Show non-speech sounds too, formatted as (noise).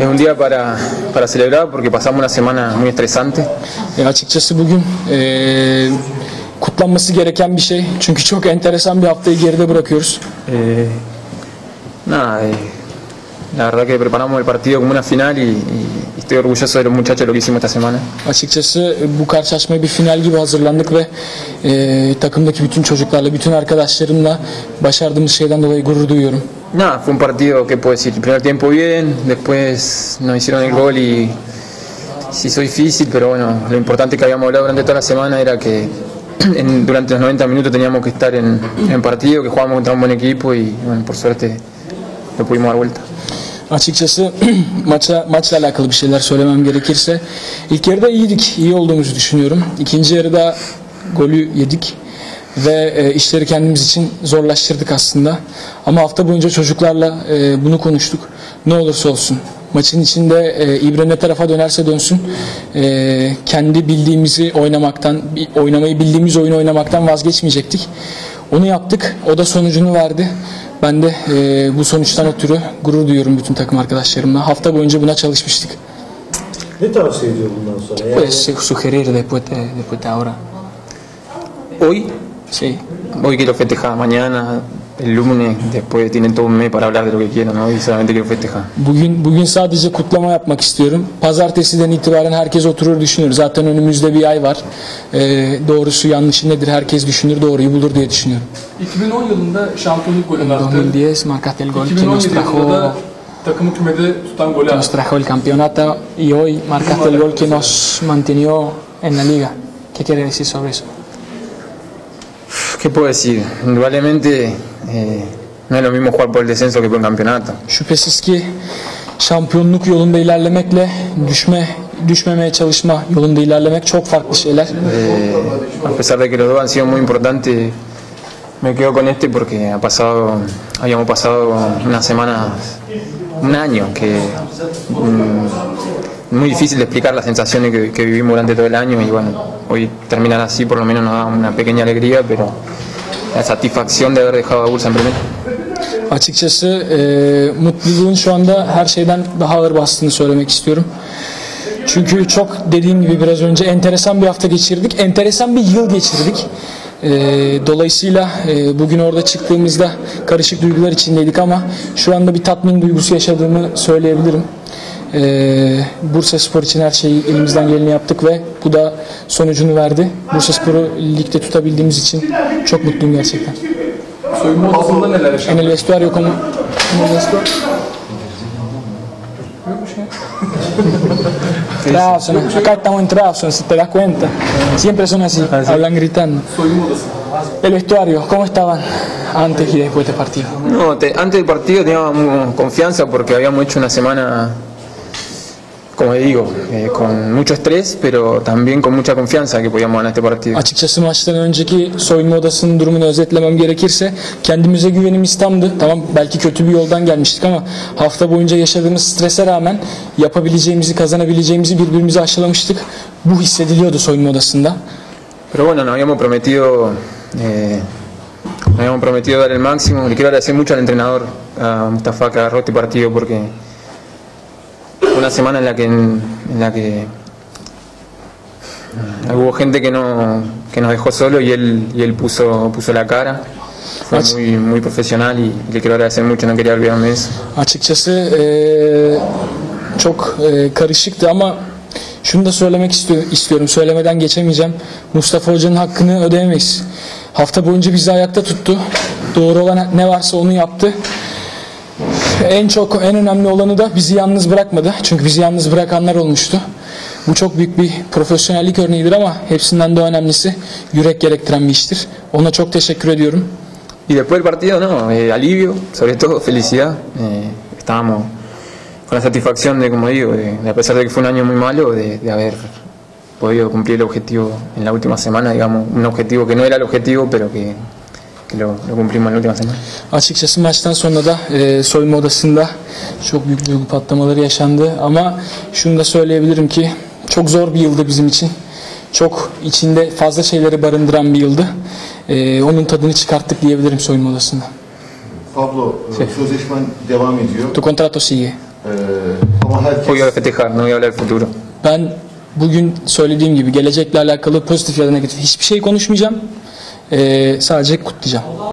Es un día para, para celebrar porque pasamos una semana muy estresante. E, açıkçası bugün e, kutlanması gereken bir şey. Çünkü çok enteresan bir haftayı geride bırakıyoruz. Eh, nada, eh, la verdad que preparamos el partido como una final y, y estoy orgulloso de los muchachos lo que hicimos esta semana. Açıkçası e, bu karşılaşmaya bir final gibi hazırlandık ve e, takımdaki bütün çocuklarla, bütün arkadaşlarımla başardığımız şeyden dolayı gurur duyuyorum. Nada, fue un partido que puedo decir, el primer tiempo bien, después nos hicieron el gol y se hizo difícil, pero bueno, lo importante que habíamos hablado durante toda la semana era que (clears throat) durante los 90 minutos teníamos que estar en, en partido, que jugábamos contra un buen equipo y bueno, por suerte lo pudimos dar vuelta. Açıkçası (clears throat) maça maçla alakalı bir şeyler söylemem gerekirse ilk yarıda iyiydik, iyi olduğumuzu düşünüyorum. İkinci yarıda golü yedik ve e, işleri kendimiz için zorlaştırdık aslında. Ama hafta boyunca çocuklarla e, bunu konuştuk. Ne olursa olsun maçın içinde e, İbre ne tarafa dönerse dönsün e, kendi bildiğimizi oynamaktan, oynamayı bildiğimiz oyunu oynamaktan vazgeçmeyecektik. Onu yaptık. O da sonucunu verdi. Ben de e, bu sonuçtan ötürü gurur duyuyorum bütün takım arkadaşlarımla. Hafta boyunca buna çalışmıştık. Ne tavsiye ediyor bundan sonra? Yani Puedes sugerir después de, después de ahora. Hoy, Sí. hoy quiero festejar, mañana, el lunes, después tienen todo un mes para hablar de lo que quieran, ¿no? y solamente quiero festejar. Bugün bugün sadece kutlama yapmak istiyorum. Pazartesiden itibaren herkes oturur düşünür. Zaten önümüzde bir ay var. E, doğrusu yanlışı nedir herkes düşünür, doğruyu bulur diye düşünüyorum. 2010 yılında şampiyonluk golünü attı. 2010 marcaste el gol que 2017 nos yılında trajo takımı kümede tutan golü que nos attı. trajo el campeonato y hoy marcaste el gol que nos mantenió en la liga. ¿Qué quiere decir sobre eso? ¿Qué puedo decir? Indudablemente eh, no es lo mismo jugar por el descenso que por un campeonato. Şüphesiz ki şampiyonluk yolunda ilerlemekle düşme düşmemeye çalışma yolunda ilerlemek çok farklı şeyler. Eh, a pesar de que los dos han sido muy importantes, me quedo con este porque ha pasado, habíamos pasado unas semanas, un año que mm, muy difícil de explicar las sensaciones que, que vivimos durante todo el año y bueno, hoy terminar así por lo menos nos da una pequeña alegría, pero la de haber dejado a Bursa en primera. Açıkçası e, mutluluğun şu anda her şeyden daha ağır bastığını söylemek istiyorum. Çünkü çok dediğim gibi biraz önce enteresan bir hafta geçirdik. Enteresan bir yıl geçirdik. E, dolayısıyla e, bugün orada çıktığımızda karışık duygular içindeydik ama şu anda bir tatmin duygusu yaşadığımı söyleyebilirim. E, Bursa Spor için her şeyi elimizden geleni yaptık ve bu da sonucunu verdi. Bursa Spor'u ligde tutabildiğimiz için çok mutluyum gerçekten. Soyunma odasında neler yaşandı? En el vestuario, como, como vestuario. Acá estamos entrados, si te das cuenta. Siempre son así, hablan gritando. El vestuario, ¿cómo estaban antes y después del partido? No, te- antes del partido teníamos confianza porque habíamos hecho una semana, como digo, eh, con mucho estrés, pero también con mucha confianza que podíamos ganar este partido. Açıkçası maçtan önceki soyunma odasının durumunu özetlemem gerekirse kendimize güvenimiz tamdı. Tamam belki kötü bir yoldan gelmiştik ama hafta boyunca yaşadığımız strese rağmen yapabileceğimizi, kazanabileceğimizi birbirimize aşılamıştık. Bu hissediliyordu soyunma odasında. Pero bueno, nos habíamos prometido, eh, nos habíamos prometido dar el máximo. Le quiero agradecer mucho al entrenador, a Mustafa, que agarró este partido porque una semana en la que, en la que hubo gente que no que nos dejó solo y él y él puso puso la cara. Fue Ach- muy muy profesional y, le quiero agradecer mucho. No quería olvidarme eso. Açıkçası eee, çok eee, karışıktı ama şunu da söylemek istiyor- istiyorum. Söylemeden geçemeyeceğim. Mustafa Hoca'nın hakkını ödeyemeyiz. Hafta boyunca bizi ayakta tuttu. Doğru olan ne varsa onu yaptı. En çok en önemli olanı da bizi yalnız bırakmadı. Çünkü bizi yalnız bırakanlar olmuştu. Bu çok büyük bir profesyonellik örneğidir ama hepsinden de önemlisi yürek gerektiren bir iştir. Ona çok teşekkür ediyorum. Y después del partido, no, eh, alivio, sobre todo felicidad. Eh, estábamos con la satisfacción de, como digo, de, de a pesar de que fue un año muy malo, de, de haber podido cumplir el objetivo en la última semana, digamos, un objetivo que no era el objetivo, pero que, lo, lo cumplimos la última semana. Açıkçası maçtan sonra da e, soyunma odasında çok büyük duygu patlamaları yaşandı ama şunu da söyleyebilirim ki çok zor bir yıldı bizim için. Çok içinde fazla şeyleri barındıran bir yıldı. E, onun tadını çıkarttık diyebilirim soyunma odasında. Pablo, e, sözleşmen devam ediyor. Tu contrato sigue. Ee, ama herkes Hoy voy a festejar, no voy a hablar del futuro. Ben bugün söylediğim gibi gelecekle alakalı pozitif ya da negatif hiçbir şey konuşmayacağım. Ee, sadece kutlayacağım.